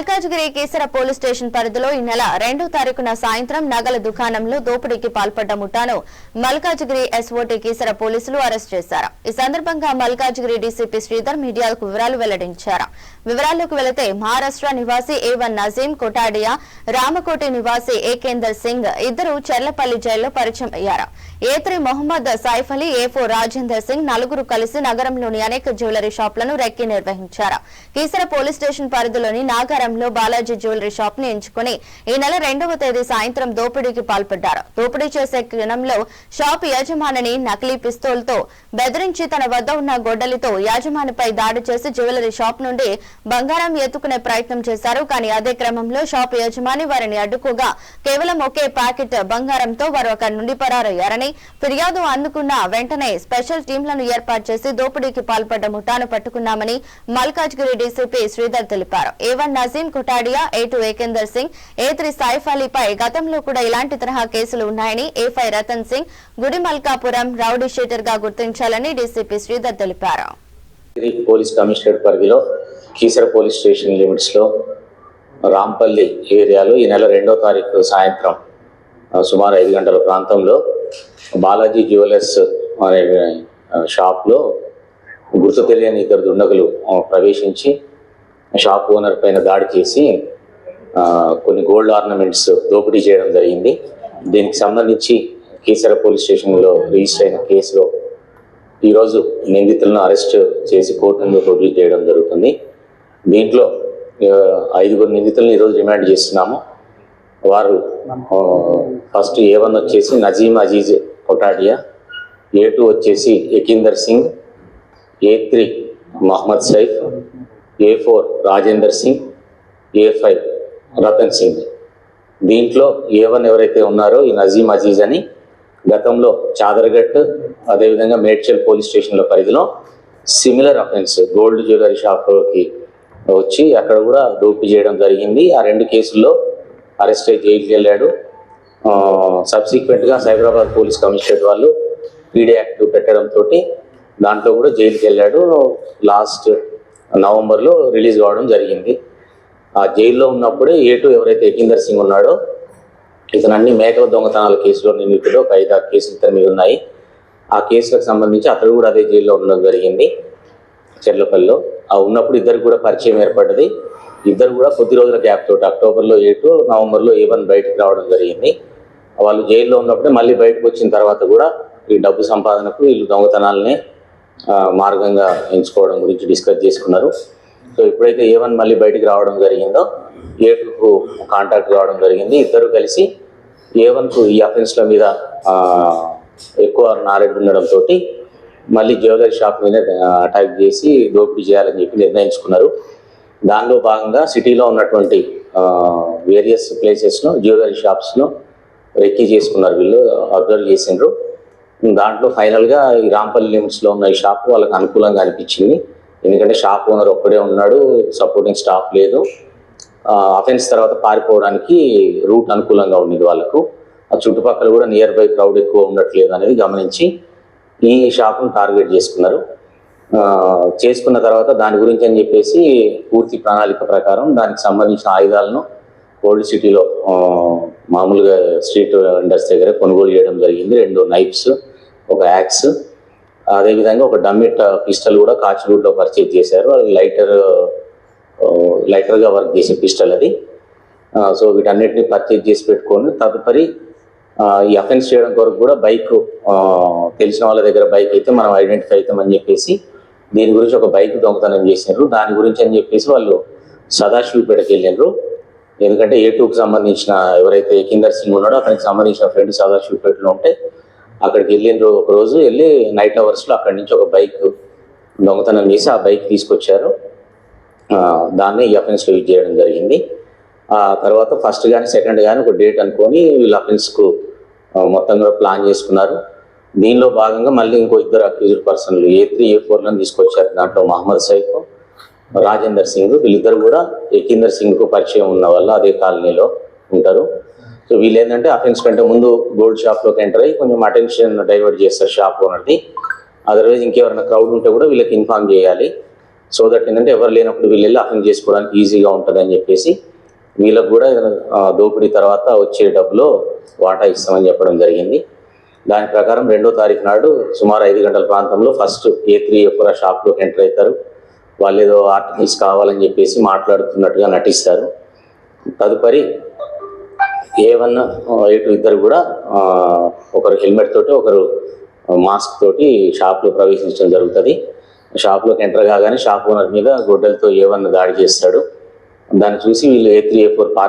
Malkajgiri కేసర police station పరిధిలో ఈ నెల రెండో తారీఖున సాయంత్రం నగల దుకాణంలో దోపిడీకి పాల్పడ్డ ముఠాను మల్కాజ్గిరి ఎస్ఓటీ కేసర పోలీసులు అరెస్ట్ చేశారు. ఈ సందర్భంగా మల్కాజ్గిరి డీసీపీ శ్రీధర్ మీడియాకు వివరాలు వెల్లడించారు. వివరాల్లోకి వెళితే మహారాష్ట్ర నివాసి ఏవన్ నజీం కొటాడియా రామకోటి నివాసి ఏకేందర్ సింగ్ ఇద్దరు చెర్లపల్లి జైల్లో పరిచయం అయ్యారు. A three Mohammed Saif Ali A four Rajender Singh నలుగురు కలిసి నగరంలోని అనేక జ్యువెలరీ షాపులను రెక్కి నిర్వహించారు. కీసర పోలీస్ స్టేషన్ పరిధిలోని నాగారం నాగారంలో బాలాజీ జ్యువెలరీ షాప్ని ఎంచుకుని ఈ నెల రెండవ తేదీ సాయంత్రం దోపిడీకి పాల్పడ్డారు. దోపిడీ చేసే క్షణంలో షాప్ యజమానిని నకిలీ పిస్తోల్తో బెదిరించి తన వద్ద ఉన్న గొడ్డలితో యాజమానిపై దాడి చేసి జ్యువెలరీ షాప్ నుండి బంగారం ఎత్తుకునే ప్రయత్నం చేశారు. కానీ అదే క్రమంలో షాప్ యజమాని వారిని అడ్డుకోగా కేవలం ఒకే ప్యాకెట్ బంగారంతో వారు అక్కడి నుండి పరారయ్యారని ఫిర్యాదు అందుకున్న వెంటనే స్పెషల్ టీంలను ఏర్పాటు చేసి దోపిడీకి పాల్పడ్డ ముఠాను పట్టుకున్నామని మల్కాజ్గిరి డీసీపీ శ్రీధర్ తెలిపారు. A one one Nazeem Kutadiya A two Ekender Singh A three Saif అలీపై గతంలో కూడా ఇలాంటి తరహా కేసులు ఉన్నాయని A five Ratan Singh Gudimalkapuram rowdy షీటర్గా గుర్తించాలని డీసీపీ శ్రీధర్ తెలిపారు. పోలీస్ కమిషనరేట్ పరిధిలో కీసర పోలీస్ స్టేషన్ లిమిట్స్లో రాంపల్లి ఏరియాలో ఈ నెల రెండో తారీఖు సాయంత్రం సుమారు ఐదు గంటల ప్రాంతంలో బాలాజీ జ్యువెలర్స్ అనే షాప్లో గుర్తు తెలియని ఇద్దరు దుండగులు ప్రవేశించి షాప్ ఓనర్ పైన దాడి చేసి కొన్ని గోల్డ్ ఆర్నమెంట్స్ దోపిడీ చేయడం జరిగింది. దీనికి సంబంధించి కీసర పోలీస్ స్టేషన్లో రిజిస్టర్ అయిన కేసులో ఈరోజు నిందితులను అరెస్ట్ చేసి కోర్టు ముందు ప్రొడ్యూస్ చేయడం జరుగుతుంది. దీంట్లో ఐదుగురు నిందితులను ఈరోజు రిమాండ్ చేస్తున్నాము. వారు ఫస్ట్ ఏ వన్ వచ్చేసి నజీమ్ అజీజ్ కొటాడియా ఏ టూ వచ్చేసి Yakender Singh A three Mohammed Saif A four Rajender Singh A five Ratan Singh. దీంట్లో ఏ వన్ ఎవరైతే ఉన్నారో ఈ నజీమ్ అజీజ్ అని గతంలో చాదరగట్ అదేవిధంగా మేడ్చల్ పోలీస్ స్టేషన్ల పరిధిలో సిమిలర్ అఫెన్స్ గోల్డ్ జ్యువెలరీ షాప్కి వచ్చి అక్కడ కూడా డోపి చేయడం జరిగింది. ఆ రెండు కేసుల్లో అరెస్ట్ అయి జైలుకి వెళ్ళాడు. సబ్సిక్వెంట్గా సైబరాబాద్ పోలీస్ కమిషనరేట్ వాళ్ళు పీడీ యాక్ట్ పెట్టడంతో దాంట్లో కూడా జైలుకి వెళ్ళాడు. లాస్ట్ నవంబర్లో రిలీజ్ కావడం జరిగింది. ఆ జైల్లో ఉన్నప్పుడే ఏటు ఎవరైతే ఏకిందర్ సింగ్ ఉన్నాడో ఇతను అన్ని మేకల దొంగతనాల కేసులో నిందితుడు ఒక ఐదు ఆరు కేసులు ఇతని మీద ఉన్నాయి. ఆ కేసులకు సంబంధించి అతడు కూడా అదే జైల్లో ఉండడం జరిగింది చెర్లపల్లిలో. ఆ ఉన్నప్పుడు ఇద్దరు కూడా పరిచయం ఏర్పడ్డది. ఇద్దరు కూడా కొద్ది రోజుల గ్యాప్ తోటి అక్టోబర్లో ఏటు నవంబర్లో ఏ వన్ బయటకు రావడం జరిగింది. వాళ్ళు జైల్లో ఉన్నప్పుడే మళ్ళీ బయటకు వచ్చిన తర్వాత కూడా ఈ డబ్బు సంపాదనకు వీళ్ళు దొంగతనాలనే మార్గంగా ఎంచుకోవడం గురించి డిస్కస్ చేసుకున్నారు. సో ఎప్పుడైతే ఏ వన్ మళ్ళీ బయటికి రావడం జరిగిందో ఏ టూకు కాంటాక్ట్ కావడం జరిగింది. ఇద్దరు కలిసి ఏ వన్కు ఈ అఫెన్స్ల మీద ఎక్కువ నాలెడ్జ్ ఉండడంతో మళ్ళీ జ్యువెలరీ షాప్ మీద అటాక్ చేసి దోపిడీ చేయాలని చెప్పి నిర్ణయించుకున్నారు. దానిలో భాగంగా సిటీలో ఉన్నటువంటి వేరియస్ ప్లేసెస్ను జ్యువెలరీ షాప్స్ను రెక్కీ చేసుకున్నారు వీళ్ళు అబ్జర్వ్ చేసిండ్రు. దాంట్లో ఫైనల్గా ఈ రాంపల్లి లిమిట్స్లో ఉన్న ఈ షాప్ వాళ్ళకి అనుకూలంగా అనిపించింది. ఎందుకంటే షాప్ ఓనర్ ఒక్కడే ఉన్నాడు సపోర్టింగ్ స్టాఫ్ లేదు. అఫెన్స్ తర్వాత పారిపోవడానికి రూట్ అనుకూలంగా ఉండేది వాళ్ళకు. ఆ చుట్టుపక్కల కూడా నియర్ బై క్రౌడ్ ఎక్కువ ఉండట్లేదు అనేది గమనించి ఈ షాప్ను టార్గెట్ చేసుకున్నారు. చేసుకున్న తర్వాత దాని గురించి అని చెప్పేసి పూర్తి ప్రణాళిక ప్రకారం దానికి సంబంధించిన ఆయుధాలను ఓల్డ్ సిటీలో మామూలుగా స్ట్రీట్ వెండర్స్ దగ్గర కొనుగోలు చేయడం జరిగింది. రెండు నైఫ్స్ ఒక యాక్స్ అదేవిధంగా ఒక డమ్మిట్ పిస్టల్ కూడా కాచిగూడ్లో పర్చేజ్ చేశారు. అది లైటర్ లైటర్గా వర్క్ చేసే పిస్టల్ అది. సో వీటన్నిటిని పర్చేజ్ చేసి పెట్టుకొని తదుపరి ఈ అఫెన్స్ చేయడం కొరకు కూడా బైక్ తెలిసిన వాళ్ళ దగ్గర బైక్ అయితే మనం ఐడెంటిఫై అవుతామని చెప్పేసి దీని గురించి ఒక బైక్ దొంగతనం చేసినారు. దాని గురించి అని చెప్పేసి వాళ్ళు సదాశివపేటకి వెళ్ళినారు ఎందుకంటే ఏ టూకి సంబంధించిన ఎవరైతే కిందర్ సింగ్ ఉన్నాడో అతనికి సంబంధించిన ఫ్రెండ్ సదాశివపేటలో ఉంటే అక్కడికి వెళ్ళిన ఒక రోజు. వెళ్ళి నైట్ అవర్స్లో అక్కడి నుంచి ఒక బైక్ దొంగతనం చేసి ఆ బైక్ తీసుకొచ్చారు. దాన్ని ఈ అఫెన్స్లో యూజ్ చేయడం జరిగింది. ఆ తర్వాత ఫస్ట్ కానీ సెకండ్ కానీ ఒక డేట్ అనుకొని వీళ్ళు అఫెన్స్కు మొత్తం కూడా ప్లాన్ చేసుకున్నారు. దీనిలో భాగంగా మళ్ళీ ఇంకో ఇద్దరు అక్యూజ్డ్ పర్సన్లు ఏ త్రీ ఏ ఫోర్లను తీసుకొచ్చారు దాంట్లో మహమ్మద్ సైఫ్ రాజేందర్ సింగ్. వీళ్ళిద్దరు కూడా యకీందర్ సింగ్కు పరిచయం ఉన్న వాళ్ళు అదే కాలనీలో ఉంటారు. సో వీళ్ళు ఏంటంటే అఫెన్స్ కంటే ముందు గోల్డ్ షాప్లోకి ఎంటర్ అయ్యి కొంచెం అటెన్షన్ డైవర్ట్ చేస్తారు షాప్ ఓనర్ని అదర్వైజ్ ఇంకెవరైనా క్రౌడ్ ఉంటే కూడా వీళ్ళకి ఇన్ఫార్మ్ చేయాలి. సో దట్ ఏంటంటే ఎవరు లేనప్పుడు వీళ్ళు వెళ్ళి చేసుకోవడానికి ఈజీగా ఉంటుందని చెప్పేసి వీళ్ళకు కూడా దోపిడీ తర్వాత వచ్చే డబ్బులో వాటా ఇస్తామని చెప్పడం జరిగింది. దాని ప్రకారం రెండో తారీఖు నాడు సుమారు ఐదు గంటల ప్రాంతంలో ఫస్ట్ ఏ త్రీ ఏ షాప్లోకి ఎంటర్ అవుతారు. వాళ్ళు ఏదో ఆర్టికల్స్ కావాలని చెప్పేసి మాట్లాడుతున్నట్టుగా నటిస్తారు. తదుపరి ఏ వన్ ఏ టూ ఇద్దరు కూడా ఒకరు హెల్మెట్ తోటి ఒకరు మాస్క్ తోటి షాప్లో ప్రవేశించడం జరుగుతుంది. షాప్లోకి ఎంటర్ కాగానే షాప్ ఓనర్ మీద గొడ్డలతో ఏ వన్ దాడి చేస్తాడు. దాన్ని చూసి వీళ్ళు ఏ త్రీ ఏ ఫోర్